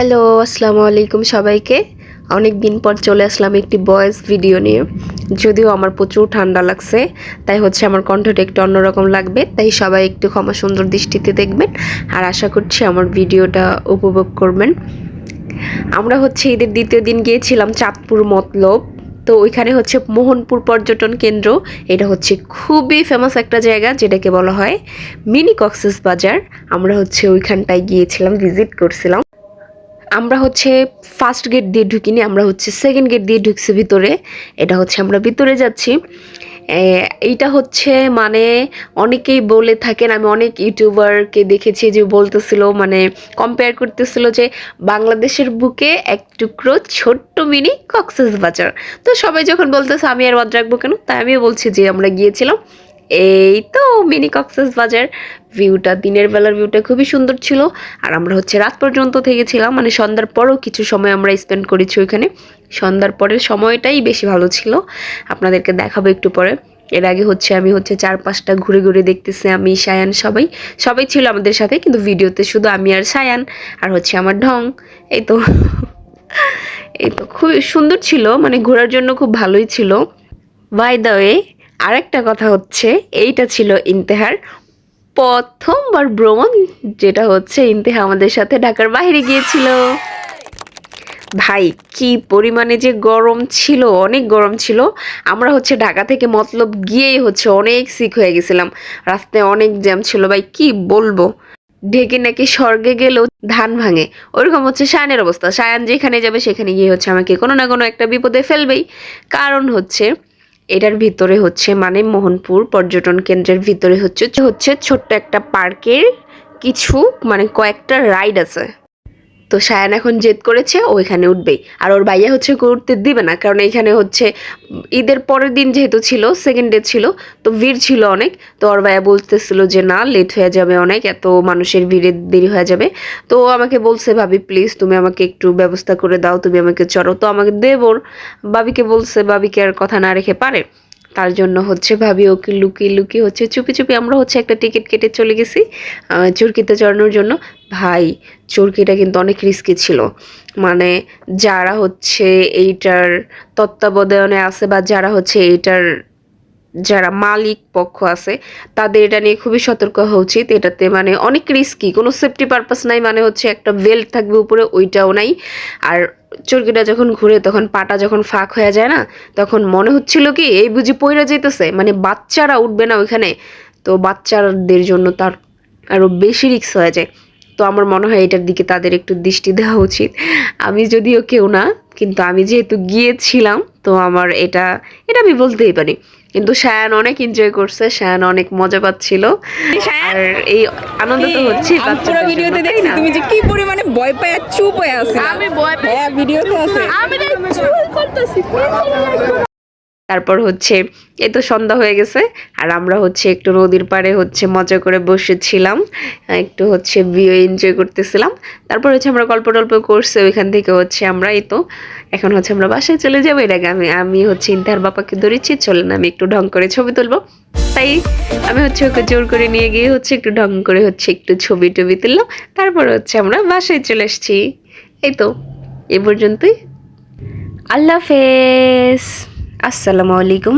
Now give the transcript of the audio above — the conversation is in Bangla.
হ্যালো, আসসালামু আলাইকুম সবাইকে। অনেক দিন পর চলে আসলাম একটি ভয়েস ভিডিও নিয়ে। যদিও আমার প্রচুর ঠান্ডা লাগছে, তাই হচ্ছে আমার কণ্ঠটা একটু অন্যরকম লাগবে, তাই সবাই একটু ক্ষমা সুন্দর দৃষ্টিতে দেখবেন আর আশা করছি আমার ভিডিওটা উপভোগ করবেন। আমরা হচ্ছে ঈদের দ্বিতীয় দিন গিয়েছিলাম চাঁদপুর মতলব, তো ওইখানে হচ্ছে মোহনপুর পর্যটন কেন্দ্র। এটা হচ্ছে খুবই ফেমাস একটা জায়গা, যেটাকে বলা হয় মিনি কক্সেস বাজার। আমরা হচ্ছে ওইখানটায় গিয়েছিলাম ভিজিট করছিলাম। আমরা হচ্ছে ফার্স্ট গেট দিয়ে ঢুকিনি, আমরা হচ্ছে সেকেন্ড গেট দিয়ে ঢুকছি ভিতরে। এটা হচ্ছে আমরা ভিতরে যাচ্ছি। এইটা হচ্ছে মানে অনেকেই বলে থাকেন, আমি অনেক ইউটিউবারকে দেখেছি যে বলতেছিল মানে কম্পেয়ার করতেছিল যে বাংলাদেশের বুকে এক টুকরো ছোট্ট মিনি কক্সেস বাজার। তো সবাই যখন বলতেছে, আমি আর বাদ রাখব কেন? তাই আমিও বলছি যে আমরা গিয়েছিলাম। এই তো মিনি কক্সেস বাজার ভিউটা দিনের বেলার ভিউটা খুবই সুন্দর ছিল। আর আমরা হচ্ছে রাত পর্যন্ত থেকেছিলাম। মানে সন্ধ্যার পরও কিছু সময় আমরা স্পেন্ড করেছি ওইখানে। সন্ধ্যার পরের সময়টাই বেশি ভালো ছিল। আপনাদেরকে দেখাবো একটু পরে। এর আগে হচ্ছে আমি হচ্ছে চার পাঁচটা ঘুরে ঘুরে দেখতেছি আমি, সায়ান সবাই। সবাই ছিল আমাদের সাথে, কিন্তু ভিডিওতে শুধু আমি আর সায়ান। আর হচ্ছে আমার ঢং। এই তো। এই তো খুব সুন্দর ছিল। মানে ঘোরার জন্য খুব ভালোই ছিল। বাই দ্য ওয়ে আরেকটা কথা হচ্ছে, এইটা ছিল ইন্তেহার। প্রথমবার ভ্রমণ, যেটা হচ্ছে ইন্তেহা আমাদের সাথে ঢাকার বাইরে গিয়েছিল। ভাই, কি পরিমাণে যে গরম ছিল, অনেক গরম ছিল। আমরা হচ্ছে ঢাকা থেকে মতলব গিয়েই হচ্ছে অনেক সিক হয়ে গেছিলাম। রাস্তায় অনেক জ্যাম ছিল। ভাই, কি বলব? ঢেকে নাকি স্বর্গে গেলেও ধান ভাঙে। ওরকম হচ্ছে সায়ানের অবস্থা। সায়ান যেখানে যাবে, সেখানে গিয়ে হচ্ছে আমাকে কোনো না কোনো একটা বিপদে ফেলবেই। কারণ হচ্ছে এটার ভিতরে হচ্ছে মানে মোহনপুর পর্যটন কেন্দ্রের ভিতরে হচ্ছে হচ্ছে ছোট্ট একটা পার্কের কিছু মানে কয়েকটা রাইড আছে। তো সায়ান এখন জেদ করেছে, ও এখানে উঠবেই। আর ওর ভাইয়া হচ্ছে উঠতে দিবে না, কারণ এখানে হচ্ছে ঈদের পরের দিন যেহেতু ছিল সেকেন্ড ডে ছিল, তো ভিড় ছিল অনেক। তো ওর ভাইয়া বলতেছিল যে, না লেট হয়ে যাবে অনেক, এত মানুষের ভিড়ে দেরি হয়ে যাবে। তো আমাকে বলছে, ভাবি প্লিজ তুমি আমাকে একটু ব্যবস্থা করে দাও, তুমি আমাকে চড়ো। তো আমাকে দেবর বাবিকে বলছে বাবিকে আর কথা না রেখে পারে? তার জন্য হচ্ছে ভাবি ওকে লুকিয়ে লুকিয়ে হচ্ছে চুপি চুপি আমরা হচ্ছে একটা টিকিট কেটে চলে গেছি চুরকিতে চড়ানোর জন্য। ভাই, চুরকিটা কিন্তু অনেক রিস্কি ছিল। মানে যারা হচ্ছে এইটার তত্ত্বাবধানে আছে বা যারা হচ্ছে এইটার যারা মালিক পক্ষ আছে, তাদের এটা নিয়ে খুবই সতর্ক হওয়া উচিত। এটাতে মানে অনেক রিস্কি কোনো সেফটি পারপাস নাই মানে হচ্ছে একটা বেল্ট থাকবে উপরে, ওইটাও নাই। আর চরকিটা যখন ঘুরে, তখন পাটা যখন ফাঁক হয়ে যায় না, তখন মনে হচ্ছিল কি, এই বুঝি পইরা যেতেছে মানে বাচ্চারা উঠবে না ওইখানে। তো বাচ্চাদের জন্য তার আরও বেশি রিক্স হয়ে যায়। তো আমার মনে হয় এটার দিকে তাদের একটু দৃষ্টি দেওয়া উচিত। আমি যদিও কেউ না, কিন্তু আমি যেহেতু গিয়েছিলাম, তো আমার এটা এটা আমি বলতেই পারি। কিন্তু শায়ান অনেক এনজয় করছে শায়ান অনেক মজা পাচ্ছিল। আর এই আনন্দ তো হচ্ছে পুরো ভিডিওতে দেখছি তুমি যে কি পরিমাণে ভয় পায় আর চুপ হয়ে আছে। আমি ভয় পাই- হ্যাঁ ভিডিওতে আছে। আমি চুপ করতেছি। তারপর হচ্ছে, এই তো সন্ধ্যা হয়ে গেছে, আর আমরা হচ্ছে একটু নদীর পাড়ে হচ্ছে মজা করে বসেছিলাম, একটু হচ্ছে ভিউ এনজয় করতেছিলাম। তারপর হচ্ছে আমরা গল্প টল্প করছি, ওইখান থেকে হচ্ছে আমরা এই তো, এখন হচ্ছে আমরা বাসায় চলে যাব। এর আগে আমি আমি হচ্ছে ইন্তার বাবাকে ধরেছি, চলেন আমি একটু ঢং করে ছবি তুলবো। তাই আমি হচ্ছে ওকে জোর করে নিয়ে গিয়ে হচ্ছে একটু ঢং করে হচ্ছে একটু ছবি টবি তুললাম। তারপর হচ্ছে আমরা বাসায় চলে এসেছি এই তো, এ পর্যন্তই। আল্লাহ হাফেজ। আসসালামু আলাইকুম।